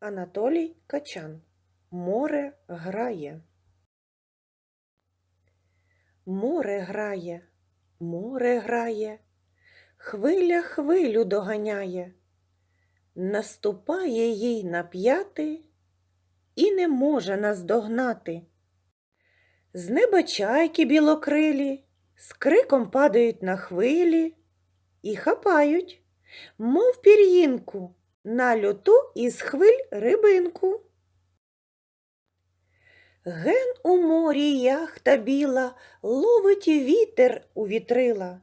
Анатолій Качан. Море грає. Море грає, море грає, хвиля хвилю доганяє, наступає їй на п'яти і не може наздогнати. З неба чайки білокрилі, з криком падають на хвилі і хапають, мов пір'їнку, на льоту із хвиль рибинку. Ген у морі яхта біла ловить вітер у вітрила,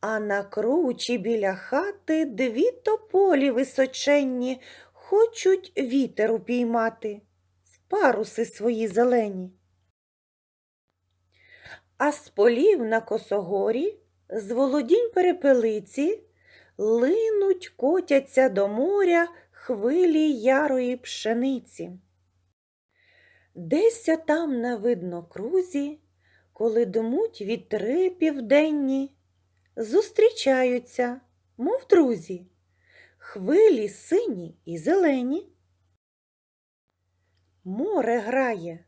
а на кручі біля хати дві тополі височенні хочуть вітер упіймати в паруси свої зелені. А з полів на косогорі, з володінь перепелиці, линуть, котяться до моря хвилі ярої пшениці. Десь там на виднокрузі, коли дмуть вітри південні, зустрічаються, мов друзі, хвилі сині і зелені. Море грає,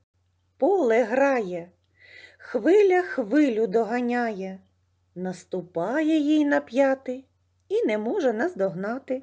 поле грає, хвиля хвилю доганяє, наступає їй на п'яти і не може наздогнати.